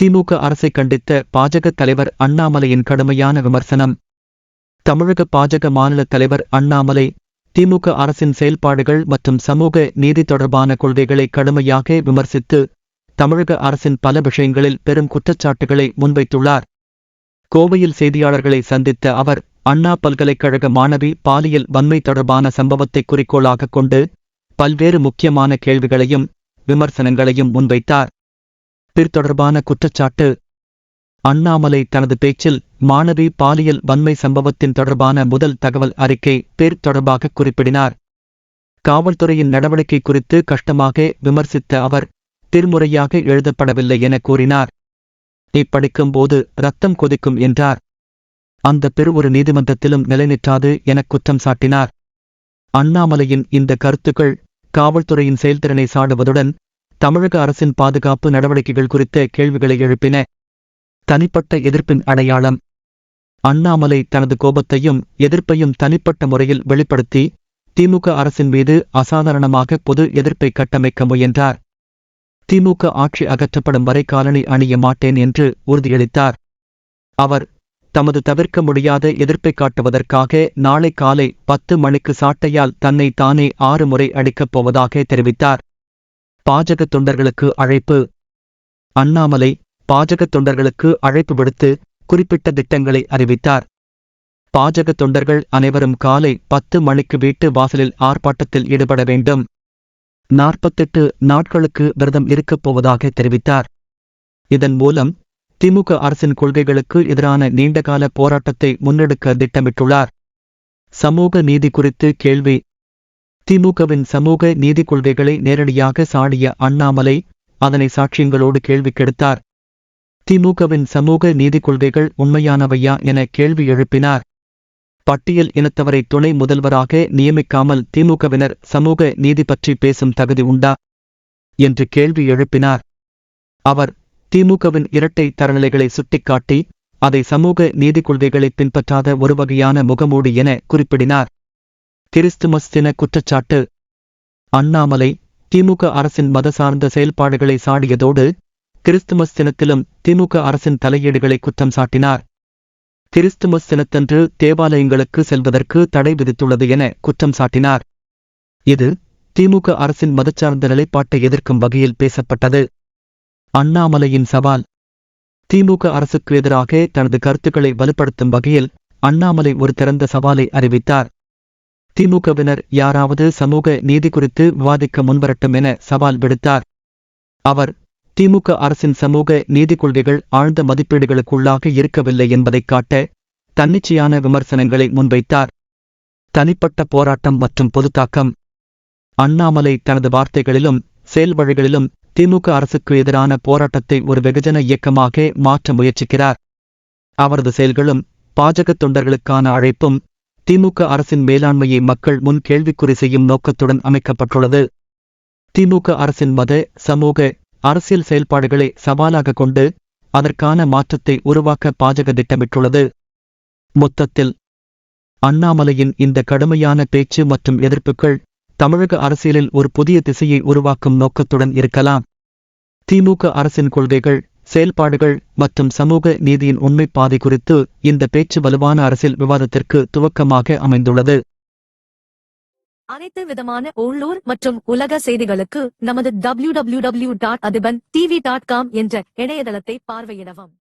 திமுக அரசை கண்டித்த பாஜக தலைவர் அண்ணாமலையின் கடுமையான விமர்சனம். தமிழக பாஜக மாநில தலைவர் அண்ணாமலை திமுக அரசின் செயல்பாடுகள் மற்றும் சமூக நீதி தொடர்பான கொள்கைகளை கடுமையாக விமர்சித்து தமிழக அரசின் பல விஷயங்களில் பெரும் குற்றச்சாட்டுகளை முன்வைத்துள்ளார். கோவையில் செய்தியாளர்களை சந்தித்த அவர் அண்ணா பல்கலைக்கழக மாணவி பாலியல் வன்மை தொடர்பான சம்பவத்தை குறிக்கோளாகக் கொண்டு பல்வேறு முக்கியமான கேள்விகளையும் விமர்சனங்களையும் முன்வைத்தார். பிற் தொடர்பான குற்றச்சாட்டு. அண்ணாமலை தனது பேச்சில் மாணவி பாலியல் வன்மை சம்பவத்தின் தொடர்பான முதல் தகவல் அறிக்கை பேர் தொடர்பாக குறிப்பிடினார். காவல்துறையின் நடவடிக்கை குறித்து கஷ்டமாக விமர்சித்த அவர் திருமுறையாக எழுதப்படவில்லை என கூறினார். இப்படிக்கும் போது ரத்தம் கொதிக்கும் என்றார். அந்த பெரு ஒரு நீதிமன்றத்திலும் நிலைநிற்றாது எனக் குற்றம் சாட்டினார். அண்ணாமலையின் இந்த கருத்துக்கள் காவல்துறையின் செயல்திறனை சாடுவதுடன் தமிழக அரசின் பாதுகாப்பு நடவடிக்கைகள் குறித்த கேள்விகளை எழுப்பின தனிப்பட்ட எதிர்ப்பின் அடையாளம். அண்ணாமலை தனது கோபத்தையும் எதிர்ப்பையும் தனிப்பட்ட முறையில் வெளிப்படுத்தி திமுக அரசின் மீது அசாதாரணமாக பொது எதிர்ப்பை கட்டமைக்க முயன்றார். திமுக ஆட்சி அகற்றப்படும் வரை காலனி அணிய மாட்டேன் என்று உறுதியளித்தார். அவர் தமது தவிர்க்க முடியாத எதிர்ப்பை காட்டுவதற்காக நாளை காலை பத்து மணிக்கு சாட்டையால் தன்னை தானே ஆறு முறை அடிக்கப் போவதாக தெரிவித்தார். பாஜக தொண்டர்களுக்கு அழைப்பு. அண்ணாமலை பாஜக தொண்டர்களுக்கு அழைப்பு விடுத்து குறிப்பிட்ட திட்டங்களை அறிவித்தார். பாஜக தொண்டர்கள் அனைவரும் காலை பத்து மணிக்கு வீட்டு வாசலில் ஆர்ப்பாட்டத்தில் ஈடுபட வேண்டும். நாற்பத்தெட்டு நாட்களுக்கு விரதம் இருக்கப் போவதாக தெரிவித்தார். இதன் மூலம் திமுக அரசின் கொள்கைகளுக்கு எதிரான நீண்டகால போராட்டத்தை முன்னெடுக்க திட்டமிட்டுள்ளார். சமூக நீதி குறித்து கேள்வி திமுகவின் சமூக நீதி கொள்கைகளை நேரடியாக சாடிய அண்ணாமலை அதனை சாட்சியங்களோடு கேள்வி கெடுத்தார். திமுகவின் சமூக நீதி கொள்கைகள் உண்மையானவையா என கேள்வி எழுப்பினார். பட்டியல் இனத்தவரை துணை முதல்வராக நியமிக்காமல் திமுகவினர் சமூக நீதி பற்றி பேசும் தகுதி உண்டா என்று கேள்வி எழுப்பினார். அவர் திமுகவின் இரட்டை தரநிலைகளை சுட்டிக்காட்டி அதை சமூக நீதி கொள்கைகளை பின்பற்றாத ஒரு வகையான முகமூடி என குறிப்பிடினார். கிறிஸ்துமஸ் தின குற்றச்சாட்டு. அண்ணாமலை திமுக அரசின் மத சார்ந்த செயல்பாடுகளை சாடியதோடு கிறிஸ்துமஸ் தினத்திலும் திமுக அரசின் தலையீடுகளை குற்றம் சாட்டினார். கிறிஸ்துமஸ் தினத்தன்று தேவாலயங்களுக்கு செல்வதற்கு தடை விதித்துள்ளது என குற்றம் சாட்டினார். இது திமுக அரசின் மதச்சார்ந்த நிலைப்பாட்டை எதிர்க்கும் வகையில் பேசப்பட்டது. அண்ணாமலையின் சவால். திமுக அரசுக்கு எதிராக தனது கருத்துக்களை வலுப்படுத்தும் வகையில் அண்ணாமலை ஒரு திறந்த சவாலை அறிவித்தார். திமுகவினர் யாராவது சமூக நீதி குறித்து விவாதிக்க முன்வரட்டும் என சவால் விடுத்தார். அவர் திமுக அரசின் சமூக நீதி கொள்கைகள் ஆழ்ந்த மதிப்பீடுகளுக்குள்ளாக இருக்கவில்லை என்பதைக் காட்ட தன்னிச்சையான விமர்சனங்களை முன்வைத்தார். தனிப்பட்ட போராட்டம் மற்றும் பொதுத்தாக்கம் அண்ணாமலை தனது வார்த்தைகளிலும் செயல்வழிகளிலும் திமுக அரசுக்கு எதிரான போராட்டத்தை ஒரு வெகுஜன இயக்கமாக மாற்ற முயற்சிக்கிறார். அவரது செயல்களும் பாஜக தொண்டர்களுக்கான அழைப்பும் திமுக அரசின் மேலாண்மையை மக்கள் முன் கேள்விக்குறி செய்யும் நோக்கத்துடன் அமைக்கப்பட்டுள்ளது. திமுக அரசின் மத சமூக அரசியல் செயல்பாடுகளை சவாலாக கொண்டு அதற்கான மாற்றத்தை உருவாக்க பாஜக திட்டமிட்டுள்ளது. மொத்தத்தில் அண்ணாமலையின் இந்த கடுமையான பேச்சு மற்றும் எதிர்ப்புகள் தமிழக அரசியலில் ஒரு புதிய திசையை உருவாக்கும் நோக்கத்துடன் இருக்கலாம். திமுக அரசின் கொள்கைகள் செயல்பாடுகள் மற்றும் சமூக நீதியின் உண்மை பாதை குறித்து இந்த பேச்சு வலுவான அரசியல் விவாதத்திற்கு துவக்கமாக அமைந்துள்ளது. அனைத்து விதமான உள்ளூர் மற்றும் உலக செய்திகளுக்கு நமது W W W dot Adhiban TV dot com என்ற இணையதளத்தை பார்வையிடவும்.